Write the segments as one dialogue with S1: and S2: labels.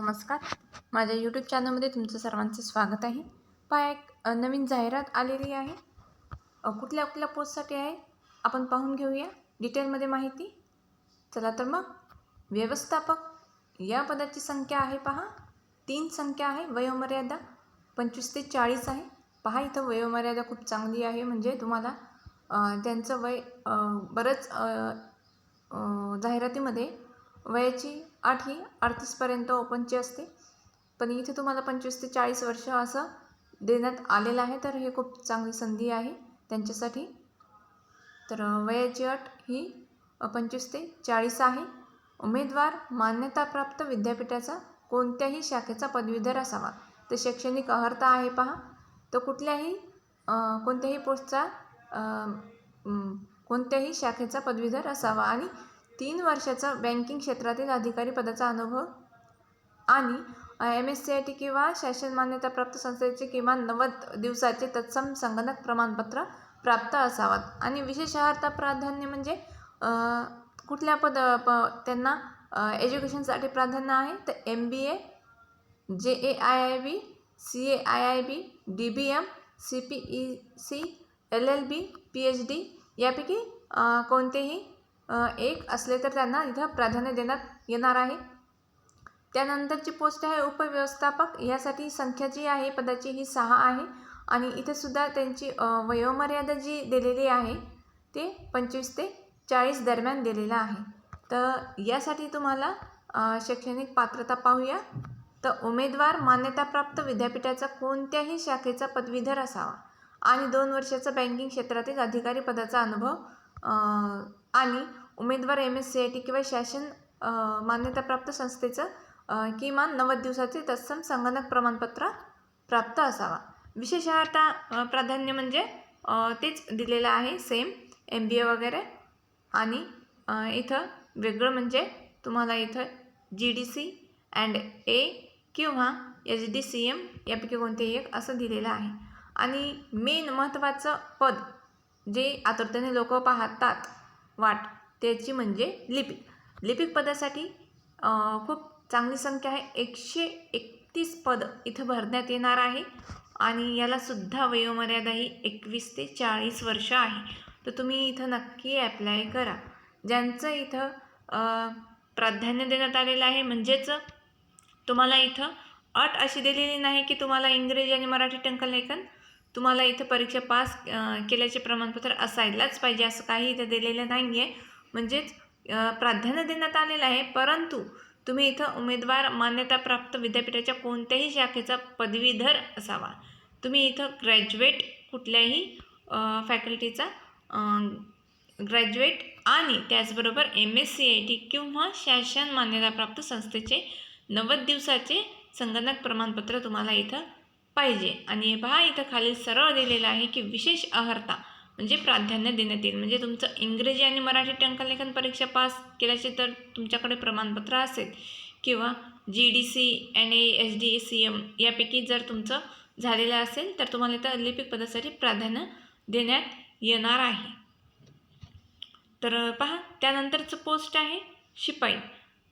S1: नमस्कार. माझ्या यूट्यूब चॅनलमध्ये तुमचं सर्वांचं स्वागत आहे. पहा एक नवीन जाहिरात आलेली आहे. कुठल्या कुठल्या पोस्टसाठी आहे? आपण पाहून घेऊया. डिटेलमध्ये माहिती. चला तर मग. व्यवस्थापक. या पदाची संख्या आहे पहा. तीन संख्या आहे वयोमर्यादा. पंचवीस ते चाळीस आहे. पहा इथं वयोमर्यादा खूप चांगली आहे. म्हणजे तुम्हाला त्यांचं वय बरंच जाहिरातीमध्ये वयाची आठ ही अडतीसपर्यंत ओपनची असते. पण इथे तुम्हाला पंचवीस ते चाळीस वर्ष असं देण्यात आलेलं आहे. तर हे खूप चांगली संधी आहे त्यांच्यासाठी. तर वयाची अट ही पंचवीस ते चाळीस आहे. उमेदवार मान्यताप्राप्त विद्यापीठाचा कोणत्याही शाखेचा पदवीधर असावा. तर शैक्षणिक अर्हता आहे पहा. तर कुठल्याही कोणत्याही पोस्टचा कोणत्याही शाखेचा पदवीधर असावा. आणि तीन वर्षाचा बँकिंग क्षेत्रातील अधिकारी पदाचा अनुभव आणि M S C I T किंवा शासन मान्यताप्राप्त संस्थेचे किमान नव्वद दिवसाचे तत्सम संगणक प्रमाणपत्र प्राप्त असावात आणि विशेष अर्हता प्राधान्य म्हणजे कुठल्या पद प त्यांना एज्युकेशनसाठी प्राधान्य आहे? तर M B A J A I I B C A I I B D B M C P E C L L B P H D यापैकी कोणतेही एक असले तर त्यांना इथं प्राधान्य देण्यात येणार आहे. त्यानंतरची पोस्ट आहे उपव्यवस्थापक. यासाठी संख्या जी आहे पदाची ही सहा आहे आणि इथेसुद्धा त्यांची वयोमर्यादा जी दिलेली आहे ते पंचवीस ते चाळीस दरम्यान दिलेलं आहे. तर यासाठी तुम्हाला शैक्षणिक पात्रता पाहूया. तर उमेदवार मान्यताप्राप्त विद्यापीठाचा कोणत्याही शाखेचा पदवीधर असावा आणि दोन वर्षाचा बँकिंग क्षेत्रातील अधिकारी पदाचा अनुभव आणि उमेदवार M S C I T किंवा शासन मान्यताप्राप्त संस्थेचं किमान नव्वद दिवसाचे तत्सम संगणक प्रमाणपत्र प्राप्त असावा. विशेषतः प्राधान्य म्हणजे तेच दिलेलं आहे सेम एम बी ए वगैरे. आणि इथं वेगळं म्हणजे तुम्हाला इथं G D C and A किंवा एच डी सी एम यापैकी कोणतेही एक असं दिलेलं आहे. आणि मेन महत्त्वाचं पद जे आतुरतेने लोक पाहतात वाट त्याची म्हणजे लिपिक. लिपिक पदासाठी खूप चांगली संख्या आहे. एकशे एकतीस पद इथं भरण्यात येणार आहे. आणि यालासुद्धा वयोमर्यादा ही एकवीस ते चाळीस वर्ष आहे. तर तुम्ही इथं नक्की ॲप्लाय करा. ज्यांचं इथं प्राधान्य देण्यात आलेलं आहे म्हणजेच तुम्हाला इथं अट अशी दिलेली नाही की तुम्हाला इंग्रजी आणि मराठी टंकलेखन तुम्हाला इथं परीक्षा पास केल्याचे प्रमाणपत्र असायलाच पाहिजे असं काही इथं दिलेलं नाही आहे म्हणजेच प्राधान्य देण्यात आलेलं आहे. परंतु तुम्ही इथं उमेदवार मान्यताप्राप्त विद्यापीठाच्या कोणत्याही शाखेचा पदवीधर असावा. तुम्ही इथं ग्रॅज्युएट कुठल्याही फॅकल्टीचा ग्रॅज्युएट आणि त्याचबरोबर M S C I T किंवा शासन मान्यताप्राप्त संस्थेचे नव्वद दिवसाचे संगणक प्रमाणपत्र तुम्हाला इथं पाहिजे. आणि पहा इथं खाली सरळ दिलेलं आहे की विशेष अर्हता म्हणजे प्राधान्य देण्यात येईल. म्हणजे तुमचं इंग्रजी आणि मराठी टंकलेखन परीक्षा पास केल्याचे तर तुमच्याकडे प्रमाणपत्र असेल. किंवा G D C N A S D C M यापैकी जर तुमचं झालेलं असेल तर तुम्हाला इथं लिपिक पदासाठी प्राधान्य देण्यात येणार आहे. तर पहा त्यानंतरचं पोस्ट आहे शिपाई.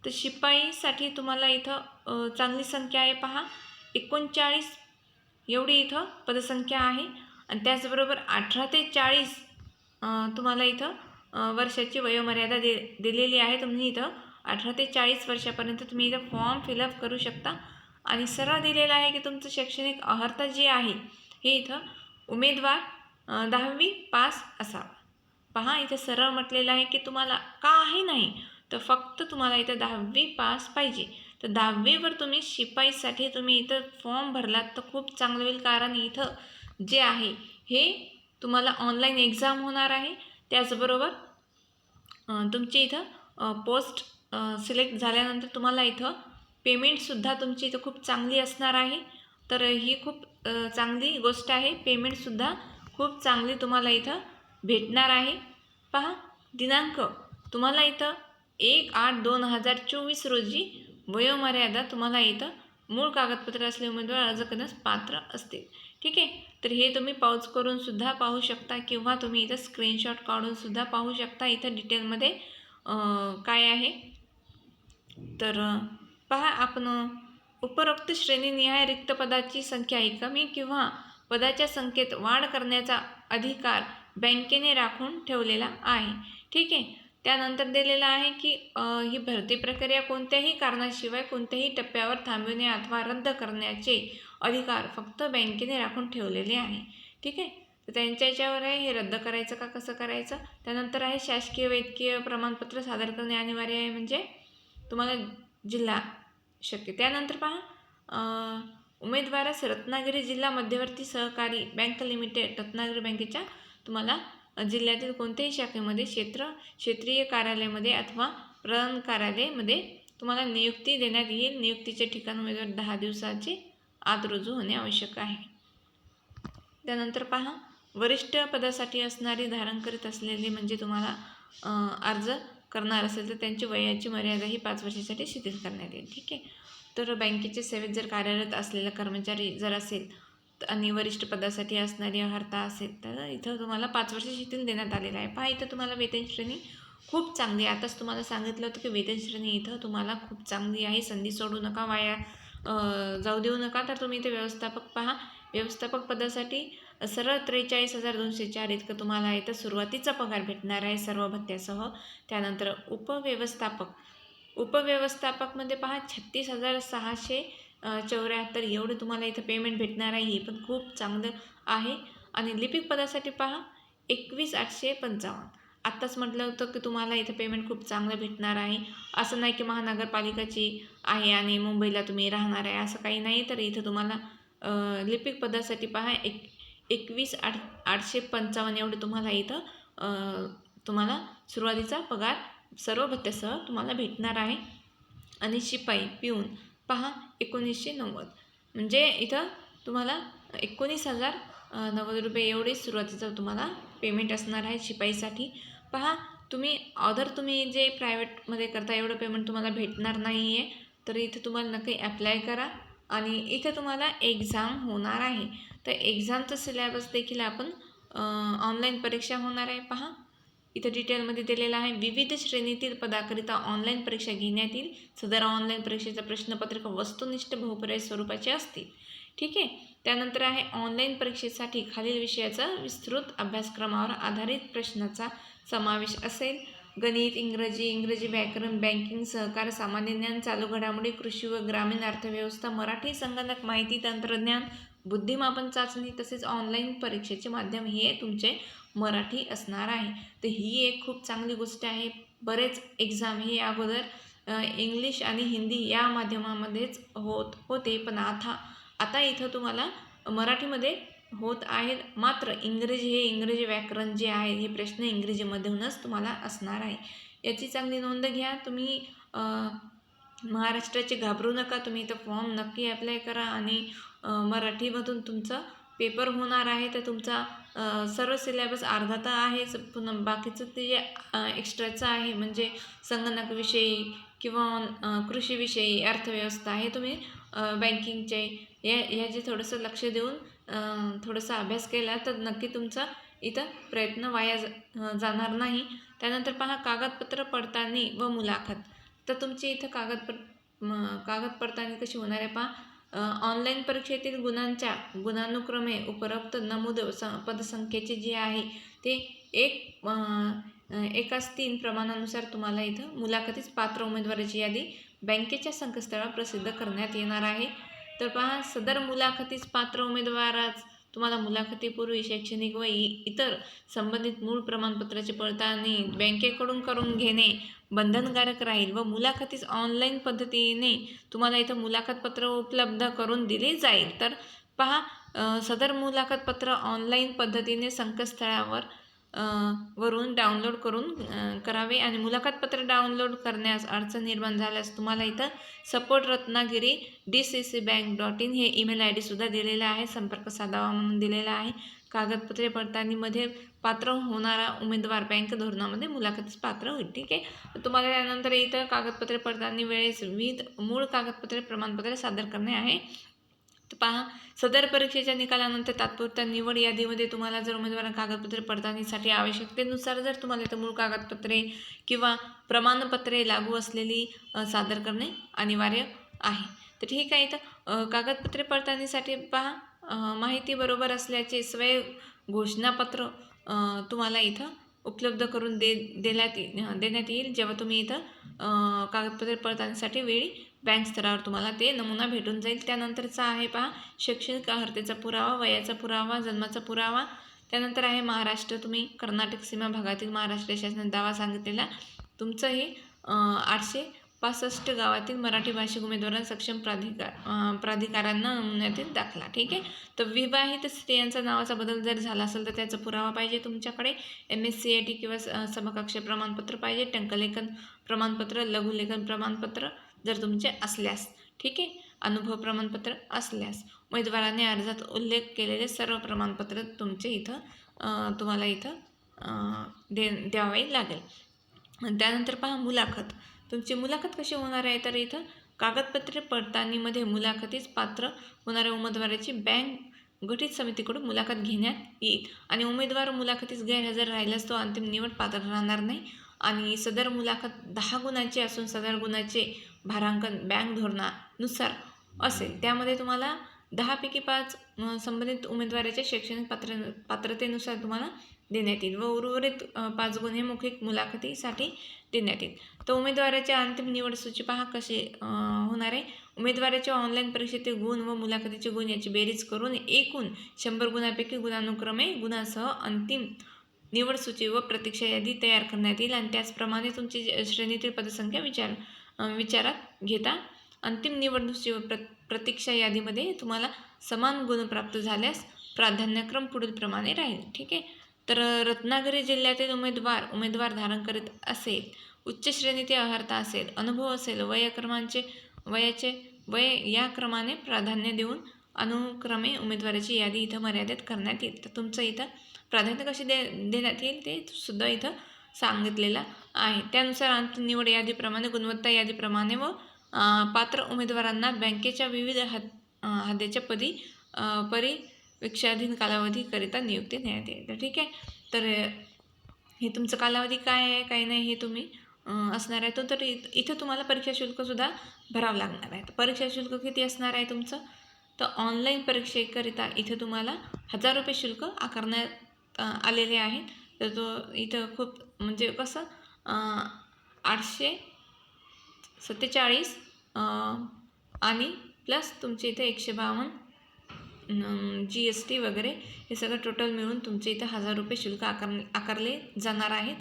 S1: तर शिपाईसाठी तुम्हाला इथं चांगली संख्या आहे पहा. एकोणचाळीस एवढी इथं पदसंख्या आहे. आणि त्याचबरोबर अठरा ते चाळीस तुम्हाला इथं वर्षाची वयोमर्यादा दे दिलेली आहे. तुम्ही इथं अठरा ते चाळीस वर्षापर्यंत तुम्ही इथं फॉर्म फिलअप करू शकता. आणि सरळ दिलेलं आहे की तुमचं शैक्षणिक अर्हता जी आहे हे इथं उमेदवार दहावी पास असावा. पहा इथं सरळ म्हटलेलं आहे की तुम्हाला काही नाही तर फक्त तुम्हाला इथं दहावी पास पाहिजे. तर दहावीवर तुम्ही शिपाईसाठी तुम्ही इथं फॉर्म भरलात तर खूप चांगलं होईल. कारण इथं जे आहे हे तुम्हाला ऑनलाईन एक्झाम होणार आहे. त्याचबरोबर तुमच्या तुमची इथं पोस्ट सिलेक्ट झाल्यानंतर तुम्हाला इथं पेमेंटसुद्धा तुमची इथं खूप चांगली असणार आहे. तर ही खूप चांगली गोष्ट आहे. पेमेंटसुद्धा खूप चांगली तुम्हाला इथं भेटणार आहे. पहा दिनांक. तुम्हाला इथं एक आठ दोन हजार चोवीस रोजी वयोमर्यादा तुम्हाला इथं मूळ कागदपत्र असले उमेदवार अर्ज करण्यास पात्र असतील. ठीक आहे? तर हे तुम्ही पाऊच करूनसुद्धा पाहू शकता किंवा तुम्ही इथं स्क्रीनशॉट काढूनसुद्धा पाहू शकता इथं डिटेलमध्ये काय आहे. तर पहा आपण उपरोक्त श्रेणीनिहाय रिक्त पदाची संख्या ही कमी किंवा पदाच्या संख्येत वाढ करण्याचा अधिकार बँकेने राखून ठेवलेला आहे. ठीक आहे? त्यानंतर दिलेलं आहे की ही भरती प्रक्रिया कोणत्याही कारणाशिवाय कोणत्याही टप्प्यावर थांबविणे अथवा रद्द करण्याचे अधिकार फक्त बँकेने राखून ठेवलेले आहे. ठीक आहे? तर त्यांच्या याच्यावर आहे हे रद्द करायचं का कसं करायचं? त्यानंतर आहे शासकीय वैद्यकीय प्रमाणपत्र सादर करणे अनिवार्य आहे म्हणजे तुम्हाला जिल्हा शक्य. त्यानंतर पहा उमेदवारास रत्नागिरी जिल्हा मध्यवर्ती सहकारी बँक लिमिटेड रत्नागिरी बँकेच्या तुम्हाला जिल्ह्यातील कोणत्याही शाखेमध्ये क्षेत्र क्षेत्रीय कार्यालयामध्ये अथवा प्रधान कार्यालयामध्ये तुम्हाला नियुक्ती देण्यात येईल. नियुक्तीचे ठिकाण उमेदवार दहा दिवसाची आत रुजू होणे आवश्यक आहे. त्यानंतर पहा वरिष्ठ पदासाठी असणारी धारण करीत असलेली म्हणजे तुम्हाला अर्ज करणार असेल तर त्यांची वयाची मर्यादा ही पाच वर्षासाठी शिथिल करण्यात येईल. ठीक आहे? तर बँकेच्या सेवेत जर कार्यरत असलेला कर्मचारी जर असेल आणि वरिष्ठ पदासाठी असणारी अर्हता असेल तर इथं तुम्हाला पाच वर्ष शिथिल देण्यात आलेलं आहे. पहा इथं तुम्हाला वेतन श्रेणी खूप चांगली आहे. आताच तुम्हाला सांगितलं होतं की वेतन श्रेणी इथं तुम्हाला खूप चांगली आहे. संधी सोडू नका वाया. जाऊ देऊ नका तर तुम्ही इथे व्यवस्थापक पहा. व्यवस्थापक पदासाठी सरळ त्रेचाळीस हजार दोनशे चार इतकं तुम्हाला इथं सुरुवातीचा पगार भेटणार आहे सर्व भत्त्यासह. त्यानंतर उपव्यवस्थापक. उपव्यवस्थापकमध्ये पहा छत्तीस हजार सहाशे चौऱ्याहत्तर एवढं तुम्हाला इथं पेमेंट भेटणार आहे. हे पण खूप चांगलं आहे. आणि लिपिक पदासाठी पहा एकवीस आठशे पंचावन्न. आत्ताच म्हटलं होतं की तुम्हाला इथं पेमेंट खूप चांगलं भेटणार आहे. असं नाही की महानगरपालिकाची आहे आणि मुंबईला तुम्ही राहणार आहे. असं काही नाही. तर इथं तुम्हाला लिपिक पदासाठी पहा. एक एकवीस आठ आठशे पंचावन्न एवढे तुम्हाला इथं तुम्हाला सुरुवातीचा पगार सर्व भत्त्यासह तुम्हाला भेटणार आहे. आणि शिपाई पिऊन पहा एकोणीसशे नव्वद. म्हणजे इथं तुम्हाला एकोणीस हजार नव्वद रुपये एवढे सुरुवातीचं तुम्हाला पेमेंट असणार आहे शिपाईसाठी. पहा तुम्ही ऑदर तुम्ही जे प्रायव्हेटमध्ये करता एवढं पेमेंट तुम्हाला भेटणार नाही आहे तर इथं तुम्हाला नक्की अप्लाय करा आणि इथं तुम्हाला एक्झाम होणार आहे. तर एक्झामचं सिलेबस देखील आपण ऑनलाईन परीक्षा होणार आहे. पहा इथं डिटेलमध्ये दिलेलं आहे. विविध श्रेणीतील पदाकरिता ऑनलाईन परीक्षा घेण्यात येईल. सदर ऑनलाईन परीक्षेचं प्रश्नपत्रिका वस्तुनिष्ठ बहुपर्याय स्वरूपाचे असतील. ठीक आहे? त्यानंतर आहे ऑनलाईन परीक्षेसाठी खालील विषयाचा विस्तृत अभ्यासक्रमावर आधारित प्रश्नाचा समावेश असेल. गणित इंग्रजी इंग्रजी व्याकरण बँकिंग सहकार सामान्य ज्ञान चालू घडामोडी कृषी व ग्रामीण अर्थव्यवस्था मराठी संगणक माहिती तंत्रज्ञान बुद्धिमापन चाचणी तसेच ऑनलाईन परीक्षेचे माध्यम हे तुमचे मराठी असणार आहे. तर ही एक खूप चांगली गोष्ट आहे. बरेच एक्झाम हे अगोदर इंग्लिश आणि हिंदी या माध्यमामध्येच होत होते. पण आता आता इथं तुम्हाला मराठीमध्ये होत आहेत. मात्र इंग्रजी हे इंग्रजी व्याकरण जे आहे हे प्रश्न इंग्रजीमधूनच तुम्हाला असणार आहे. याची चांगली नोंद घ्या. तुम्ही महाराष्ट्राचे घाबरू नका. तुम्ही इथं फॉर्म नक्की अप्लाय करा आणि मराठीमधून तुमचं पेपर होणार आहे. तर तुमचा सर्व सिलेबस अर्धा तर आहेच. पुन्हा बाकीचं ते जे एक्स्ट्राचं आहे. म्हणजे संगणकविषयी किंवा कृषीविषयी अर्थव्यवस्था हे तुम्ही बँकिंगचे या ह्याचे थोडंसं लक्ष देऊन थोडंसं अभ्यास केला तर नक्की तुमचा इथं प्रयत्न वाया जा जाणार नाही. त्यानंतर पहा कागदपत्र पडताळणी व मुलाखत. तर तुमची इथं कागदप कागद पडताळणी कशी होणार आहे पहा. ऑनलाईन परीक्षेतील गुणांच्या गुणानुक्रमे उपरोक्त नमूद स पदसंख्येचे जे आहे ते एक एकाच तीन प्रमाणानुसार तुम्हाला इथं मुलाखतीस पात्र उमेदवाराची यादी बँकेच्या संकेतस्थळावर प्रसिद्ध करण्यात येणार आहे. तर पहा सदर मुलाखतीस पात्र उमेदवाराच तुम्हाला मुलाखतीपूर्वी शैक्षणिक व इ इतर संबंधित मूळ प्रमाणपत्राची पडताळणी बँकेकडून करून घेणे बंधनकारक राहील व मुलाखतीस ऑनलाईन पद्धतीने तुम्हाला इथं मुलाखतपत्र उपलब्ध करून दिले जाईल. तर पहा सदर मुलाखतपत्र ऑनलाईन पद्धतीने संकेतस्थळावर वरून डाउनलोड करून करावे आणि मुलाखतपत्र डाउनलोड करण्यास अडचण निर्माण झाल्यास तुम्हाला इथं support Ratnagiri D C C bank dot in हे ईमेल आय डीसुद्धा दिलेला आहे. संपर्क साधावा म्हणून दिलेला आहे. कागदपत्रे पडताळणीमध्ये पात्र होणारा उमेदवार बँक धोरणामध्ये मुलाखतीस पात्र होईल. ठीक आहे? तुम्हाला त्यानंतर इथं कागदपत्रे पडताळणी वेळेस विविध मूळ कागदपत्रे प्रमाणपत्रे सादर करणे आहे. तर पहा सदर परीक्षेच्या निकालानंतर तात्पुरत्या निवड यादीमध्ये तुम्हाला जर उमेदवार कागदपत्रे पडताळणीसाठी आवश्यकतेनुसार जर तुम्हाला इथं मूळ कागदपत्रे किंवा प्रमाणपत्रे लागू असलेली सादर करणे अनिवार्य आहे. तर ठीक आहे इथं कागदपत्रे पडताळणीसाठी पहा माहिती बरोबर असल्याचे स्वय घोषणापत्र तुम्हाला इथं उपलब्ध करून दे देण्यात देण्यात येईल. जेव्हा तुम्ही इथं कागदपत्रे पडताळणीसाठी वेळी बँक स्तरावर तुम्हाला ते नमुना भेटून जाईल. त्यानंतरचा आहे पहा शैक्षणिक अर्हतेचा पुरावा वयाचा पुरावा जन्माचा पुरावा. त्यानंतर आहे महाराष्ट्र तुम्ही कर्नाटक सीमा भागातील महाराष्ट्र शासनाने दावा सांगितलेला. तुमचं हे आठशे पासष्ट गावातील मराठी भाषिक उमेदवारांना सक्षम प्राधिकार प्राधिकारांना नमुन्यातील दाखला. ठीक आहे? तर विवाहित स्त्रियांचा नावाचा बदल जर झाला असेल तर त्याचा पुरावा पाहिजे तुमच्याकडे. M S C I T किंवा स- समकक्ष प्रमाणपत्र पाहिजे. टंकलेखन प्रमाणपत्र लघुलेखन प्रमाणपत्र जर तुमचे असल्यास ठीक आहे? अनुभव प्रमाणपत्र असल्यास. उमेदवाराने अर्जात उल्लेख केलेले सर्व प्रमाणपत्र तुमचे इथं तुम्हाला इथं दे द्यावे लागेल. त्यानंतर पहा मुलाखत. तुमची मुलाखत कशी होणार आहे? तर इथं कागदपत्रे पडताळणीमध्ये मुलाखतीस पात्र होणाऱ्या उमेदवाराची बँक गठीत समितीकडून मुलाखत घेण्यात येईल आणि उमेदवार मुलाखतीस गैरहजर राहिल्यास तो अंतिम निवड पात्र राहणार नाही. आणि सदर मुलाखत दहा गुणाची असून सदर गुणाचे भारांकन बँक धोरणानुसार असेल. त्यामध्ये तुम्हाला दहापैकी पाच संबंधित उमेदवाराच्या शैक्षणिक पात्र पात्रतेनुसार तुम्हाला देण्यात येईल. व उर्वरित पाच गुण हे मौखिक मुलाखतीसाठी देण्यात येईल. तर उमेदवाराच्या अंतिम निवड सूची पहा कसे होणार आहे. उमेदवाराच्या ऑनलाईन परीक्षेतील गुण व मुलाखतीचे गुण याची बेरीज करून एकूण शंभर गुणांपैकी गुणानुक्रमे गुणांसह अंतिम निवड सूची व प्रतीक्षा यादी तयार करण्यात येईल. आणि त्याचप्रमाणे तुमची श्रेणीतील पदसंख्या विचार विचारात घेता. अंतिम निवडणुकीची प्र प्रतीक्षा यादीमध्ये तुम्हाला समान गुण प्राप्त झाल्यास प्राधान्यक्रम पुढीलप्रमाणे राहील. ठीक आहे? तर रत्नागिरी जिल्ह्यातील उमेदवार उमेदवार धारण करीत असेल उच्च श्रेणीतील अर्हता असेल अनुभव असेल वयक्रमांचे वयाचे वय या क्रमाने प्राधान्य देऊन अनुक्रमे उमेदवाराची यादी इथं मर्यादित करण्यात येईल. तर तुमचं इथं प्राधान्य कसे दे देण्यात येईल ते सुद्धा इथं सांगितलेला आहे. त्यानुसार अंतिम निवड यादीप्रमाणे गुणवत्ता यादीप्रमाणे व पात्र उमेदवारांना बँकेच्या विविध हद हद्याच्या पदी अं, परिवीक्षाधीन कालावधीकरिता नियुक्ती देण्यात येईल. ठीक आहे. तर हे तुमचं कालावधी काय आहे काय नाही हे तुम्ही असणार आहे. तो तर इथं इथं तुम्हाला परीक्षा शुल्कसुद्धा भरावं लागणार आहे. तर परीक्षा शुल्क किती असणार आहे तुमचं? तर ऑनलाईन परीक्षेकरिता इथं तुम्हाला हजार रुपये शुल्क आकारण्यात आलेले आहेत. तर तो इथं खूप म्हणजे कसं आठशे सत्तेचाळीस आणि प्लस तुमच्या इथे एकशे बावन्न जी एस टी वगैरे हे सगळं टोटल मिळून तुमच्या इथं हजार रुपये शुल्क आकार आकारले जाणार आहेत.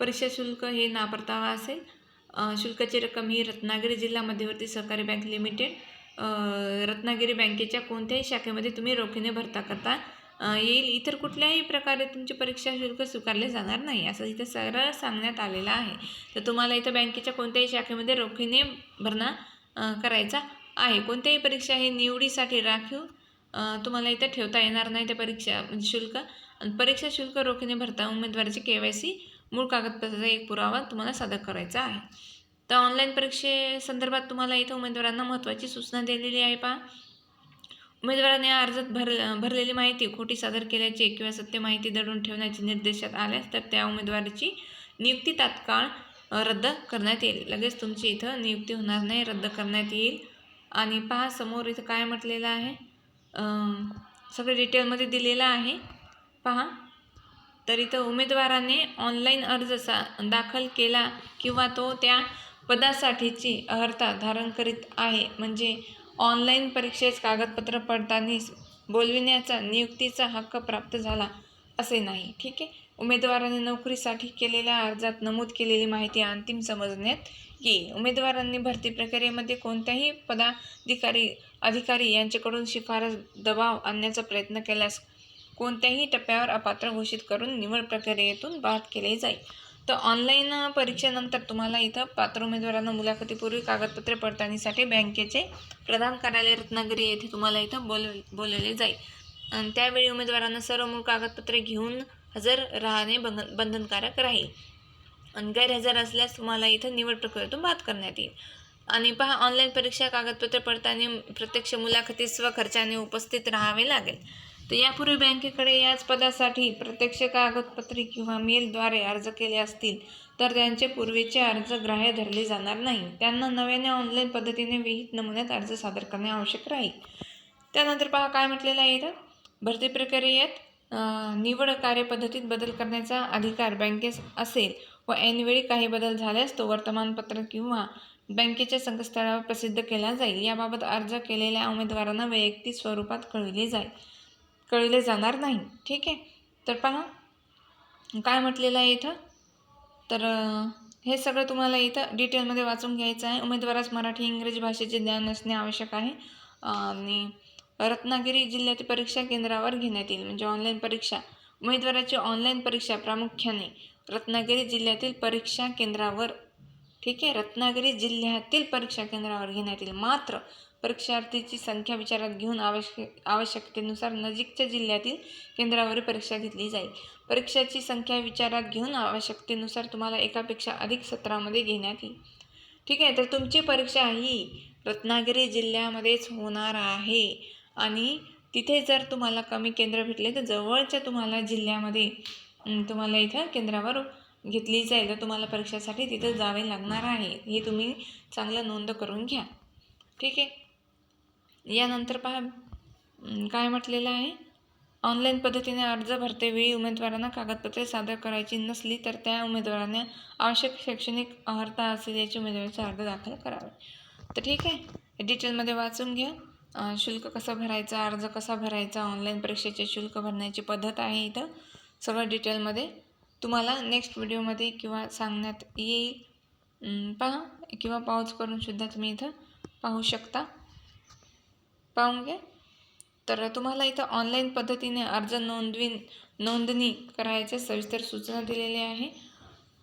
S1: परीक्षा शुल्क हे नापरतावा असेल. शुल्काची रक्कम ही रत्नागिरी जिल्हा मध्यवर्ती सहकारी बँक लिमिटेड रत्नागिरी बँकेच्या कोणत्याही शाखेमध्ये तुम्ही रोखीने भरता करता. येईल. इतर कुठल्याही प्रकारे तुमचे परीक्षा शुल्क स्वीकारले जाणार नाही असं इथं सरळ सांगण्यात आलेलं आहे. तर तुम्हाला इथं बँकेच्या कोणत्याही शाखेमध्ये रोखीने भरणा करायचा आहे. कोणत्याही परीक्षा हे निवडीसाठी राखीव तुम्हाला इथं ठेवता येणार नाही ते परीक्षा म्हणजे शुल्क. आणि परीक्षा शुल्क रोखीने भरता उमेदवाराचे के वाय सी मूळ कागदपत्राचा एक पुरावा तुम्हाला सादर करायचा आहे. तर ऑनलाईन परीक्षेसंदर्भात तुम्हाला इथं उमेदवारांना महत्त्वाची सूचना दिलेली आहे पहा. उमेदवाराने अर्जात भर भरलेली माहिती खोटी सादर केल्याचे किंवा सत्य माहिती दडून ठेवण्याचे निर्देशात आल्यास तर त्या उमेदवाराची नियुक्ती तात्काळ रद्द करण्यात येईल. लगेच तुमची इथं नियुक्ती होणार नाही रद्द करण्यात येईल. आणि पहा समोर इथं काय म्हटलेलं आहे? सगळं डिटेलमध्ये दिलेलं आहे. पहा. तर इथं उमेदवाराने ऑनलाईन अर्ज सा दाखल केला किंवा तो त्या पदासाठीची अर्हता धारण करीत आहे. म्हणजे ऑनलाईन परीक्षेस कागदपत्र पडताळणी बोलविण्याचा नियुक्तीचा हक्क प्राप्त झाला असे नाही. ठीक आहे? उमेदवाराने नोकरीसाठी केलेल्या अर्जात नमूद केलेली माहिती अंतिम समजण्यात येईल. उमेदवारांनी भरती प्रक्रियेमध्ये कोणत्याही पदाधिकारी अधिकारी यांच्याकडून शिफारस दबाव आणण्याचा प्रयत्न केल्यास कोणत्याही टप्प्यावर अपात्र घोषित करून निवड प्रक्रियेतून बाद केले जाईल. तर ऑनलाईन परीक्षेनंतर तुम्हाला इथं पात्र उमेदवारांना मुलाखतीपूर्वी कागदपत्रे पडताळणीसाठी बँकेचे प्रधान कार्यालय रत्नागिरी येथे तुम्हाला इथं बोल बोलवले जाईल. आणि त्यावेळी उमेदवारांना सर्व मूळ कागदपत्रे घेऊन हजर राहणे बंध बंधनकारक राहील. आणि गैरहजर असल्यास तुम्हाला इथं निवड प्रक्रियेतून बाद करण्यात येईल. आणि पहा ऑनलाईन परीक्षा कागदपत्रे पडताळणी प्रत्यक्ष मुलाखतीस स्वखर्चाने उपस्थित राहावे लागेल. तर यापूर्वी बँकेकडे याच पदासाठी प्रत्यक्ष कागदपत्रे किंवा मेलद्वारे अर्ज केले असतील तर त्यांचे पूर्वीचे अर्ज ग्राह्य धरले जाणार नाही. त्यांना नव्याने ऑनलाईन पद्धतीने विहित नमुन्यात अर्ज सादर करणे आवश्यक राहील. त्यानंतर पहा काय म्हटलेलं आहे इथं? भरती प्रक्रियेत निवड कार्यपद्धतीत बदल करण्याचा अधिकार बँकेस असेल व ऐनवेळी काही बदल झाल्यास तो वर्तमानपत्र किंवा बँकेच्या संकेतस्थळावर प्रसिद्ध केला जाईल. याबाबत अर्ज केलेल्या उमेदवारांना वैयक्तिक स्वरूपात कळविले जाईल. कळले जाणार नाही. ठीक आहे? तर पहा. काय म्हटलेलं आहे इथं? तर हे सगळं तुम्हाला इथं डिटेलमध्ये वाचून घ्यायचं आहे. उमेदवारास मराठी इंग्रजी भाषेचे ज्ञान असणे आवश्यक आहे. आणि रत्नागिरी जिल्ह्यातील परीक्षा केंद्रावर घेण्यात येईल. म्हणजे ऑनलाईन परीक्षा. उमेदवाराची ऑनलाईन परीक्षा प्रामुख्याने रत्नागिरी जिल्ह्यातील परीक्षा केंद्रावर. ठीक आहे? रत्नागिरी जिल्ह्यातील परीक्षा केंद्रावर घेण्यात येईल. मात्र परीक्षार्थीची संख्या विचारात घेऊन आवश्यक आवश्यकतेनुसार नजीकच्या जिल्ह्यातील केंद्रावर परीक्षा घेतली जाईल. परीक्षाची संख्या विचारात घेऊन आवश्यकतेनुसार तुम्हाला एकापेक्षा अधिक सत्रामध्ये घेण्यात येईल. ठीक आहे तर तुमची परीक्षा ही रत्नागिरी जिल्ह्यामध्येच होणार आहे आणि तिथे जर तुम्हाला कमी केंद्र भेटले तर जवळच्या तुम्हाला जिल्ह्यामध्ये तुम्हाला इथं केंद्रावर घेतली जाईल. तर तुम्हाला परीक्षेसाठी तिथं जावे लागणार आहे. हे तुम्ही चांगलं नोंद करून घ्या. ठीक आहे? यानंतर पहा काय म्हटलेलं आहे? ऑनलाईन पद्धतीने अर्ज भरतेवेळी उमेदवारांना कागदपत्रे सादर करायची नसली तर त्या उमेदवाराने आवश्यक शैक्षणिक अर्हता असेल याची उमेदवारीचा अर्ज दाखल करावा. तर ठीक आहे डिटेलमध्ये वाचून घ्या. शुल्क कसं भरायचं अर्ज कसा भरायचा ऑनलाईन परीक्षेचे शुल्क भरण्याची पद्धत आहे इथं. सगळं डिटेलमध्ये तुम्हाला नेक्स्ट व्हिडिओमध्ये किंवा सांगण्यात येईल. पहा किंवा पाऊच करून सुद्धा तुम्ही इथं पाहू शकता. पाहून घ्या तर तुम्हाला इथं ऑनलाईन पद्धतीने अर्ज नोंदवी नोंदणी करायच्या सविस्तर सूचना दिलेल्या आहे.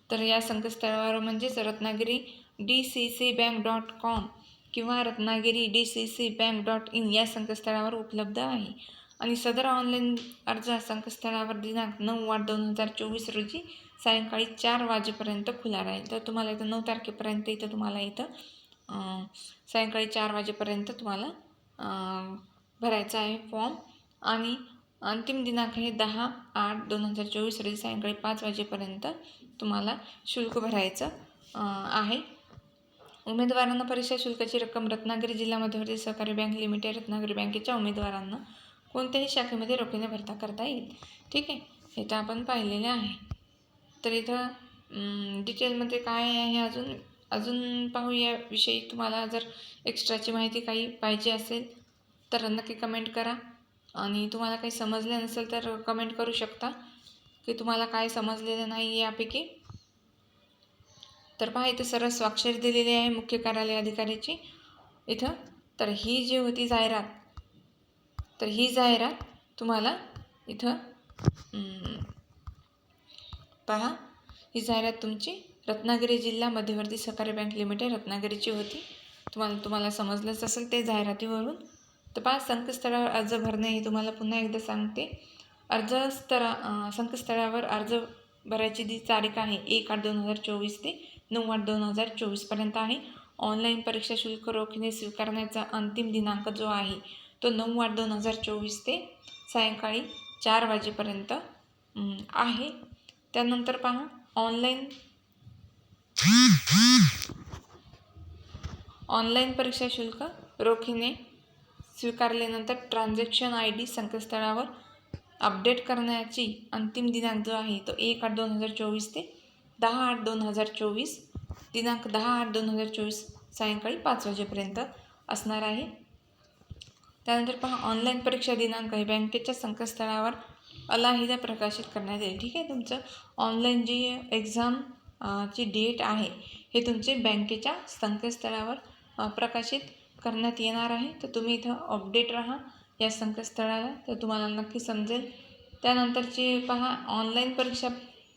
S1: तर या संकेतस्थळावर म्हणजेच Ratnagiri D C C bank dot com किंवा Ratnagiri D C C bank dot in या संकेतस्थळावर उपलब्ध आहे. आणि सदर ऑनलाईन अर्ज संकेतस्थळावर दिनांक नऊ आठ दोन हजार चोवीस रोजी सायंकाळी चार वाजेपर्यंत खुला राहील. तर तुम्हाला इथं नऊ तारखेपर्यंत इथं तुम्हाला इथं सायंकाळी चार वाजेपर्यंत तुम्हाला भरायचा आहे फॉर्म आणि अंतिम दिनांक हे दहा आठ दोन हजार चोवीस रोजी सायंकाळी पाच वाजेपर्यंत तुम्हाला शुल्क भरायचं आहे. उमेदवारांना परीक्षा शुल्काची रक्कम रत्नागिरी जिल्हा मध्यवर्ती सहकारी बँक लिमिटेड रत्नागिरी बँकेच्या उमेदवारांना कोणत्याही शाखेमध्ये रोखीने भरता करता येईल. ठीक आहे? हे तर आपण पाहिलेले आहे. तर इथं डिटेलमध्ये काय आहे अजून? अजून पाहू याविषयी तुम्हाला जर एक्स्ट्राची माहिती काही पाहिजे असेल तर नक्की कमेंट करा. आणि तुम्हाला काही समजलं नसेल तर कमेंट करू शकता. की तुम्हाला काय समजलेलं नाही यापैकी. तर पहा इथं सरळ स्वाक्षरी दिलेली आहे मुख्य कार्यालय अधिकाऱ्याची इथं. तर ही जी होती जाहिरात तर ही जाहिरात तुम्हाला इथं पहा. ही जाहिरात तुमची रत्नागिरी जिल्हा मध्यवर्ती सहकारी बँक लिमिटेड रत्नागिरीची होती. तुम्हाला तुम्हाला समजलंच असेल ते जाहिरातीवरून. तर पाच संकेतस्थळावर अर्ज भरणे हे तुम्हाला पुन्हा एकदा सांगते. अर्ज स्तरा संकेतस्थळावर अर्ज भरायची जी तारीख आहे एक आठ दोन हजार चोवीस ते नऊ आठ दोन हजार चोवीसपर्यंत आहे. ऑनलाईन परीक्षा शुल्क रोखीने स्वीकारण्याचा अंतिम दिनांक जो आहे तो नऊ आठ दोन हजार चोवीस ते सायंकाळी चार वाजेपर्यंत आहे. त्यानंतर पहा ऑनलाईन ऑनलाईन परीक्षा शुल्क रोखीने स्वीकारल्यानंतर ट्रान्झॅक्शन आय डी संकेतस्थळावर अपडेट करण्याची अंतिम दिनांक जो आहे. तो एक आठ दोन हजार चोवीस ते दहा आठ दोन हजार चोवीस दिनांक दहा आठ दोन हजार चोवीस सायंकाळी पाच वाजेपर्यंत असणार आहे. त्यानंतर पहा ऑनलाईन परीक्षा दिनांक आहे बँकेच्या संकेतस्थळावर अलाहिदा प्रकाशित करण्यात येईल. ठीक आहे तुमचं ऑनलाईन जी एक्झाम ची डेट आहे हे तुमचे बँकेच्या संकेतस्थळावर प्रकाशित करण्यात येणार आहे. तर तुम्ही इथं अपडेट राहा या संकेतस्थळाला. तर तुम्हाला नक्की समजेल. त्यानंतरची पहा ऑनलाईन परीक्षा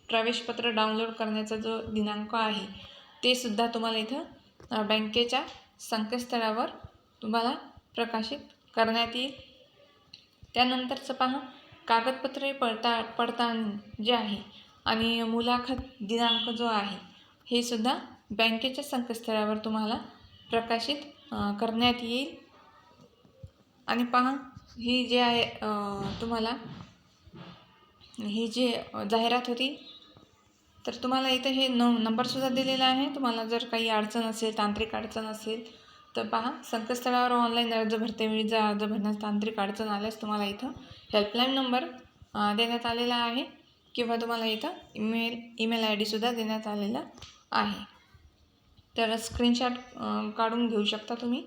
S1: प्रवेशपत्र डाउनलोड करण्याचा जो दिनांक आहे ते सुद्धा तुम्हाला इथं बँकेच्या संकेतस्थळावर तुम्हाला प्रकाशित करण्यात येईल. त्यानंतरचं पहा कागदपत्रे पडता पडताळणी जे आहे आणि मुलाखत दिनांक जो आहे हे सुद्धा बँकेच्या संकेतस्थळावर तुम्हाला प्रकाशित करण्यात येईल. आणि पहा ही जे आहे तुम्हाला ही जी जाहिरात होती तर तुम्हाला इथं हे न नंबरसुद्धा दिलेला आहे. तुम्हाला जर काही अडचण असेल तांत्रिक अडचण असेल तर पहा संकेतस्थळावर ऑनलाईन अर्ज भरतेवेळी जर अर्ज भरण्यास तांत्रिक अडचण आल्यास तुम्हाला इथं हेल्पलाईन नंबर देण्यात आलेला आहे. किंवा तुम्हाला इथं ईमेल ईमेल आय डीसुद्धा देण्यात आलेला आहे. तर स्क्रीनशॉट काढून घेऊ शकता तुम्ही.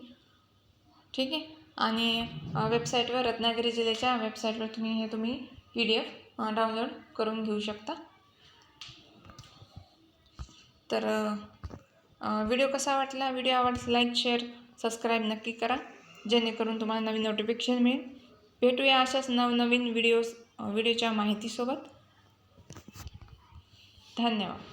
S1: ठीक आहे? आणि वेबसाईटवर रत्नागिरी जिल्ह्याच्या वेबसाईटवर तुम्ही हे तुम्ही पी डी एफ डाउनलोड करून घेऊ शकता. तर व्हिडिओ कसा वाटला? व्हिडिओ आवडल्यास लाईक शेअर सबस्क्राईब नक्की करा. जेणेकरून तुम्हाला नवीन नोटिफिकेशन मिळेल. भेटूया अशाच नवनवीन व्हिडिओज व्हिडिओच्या माहितीसोबत. धन्यवाद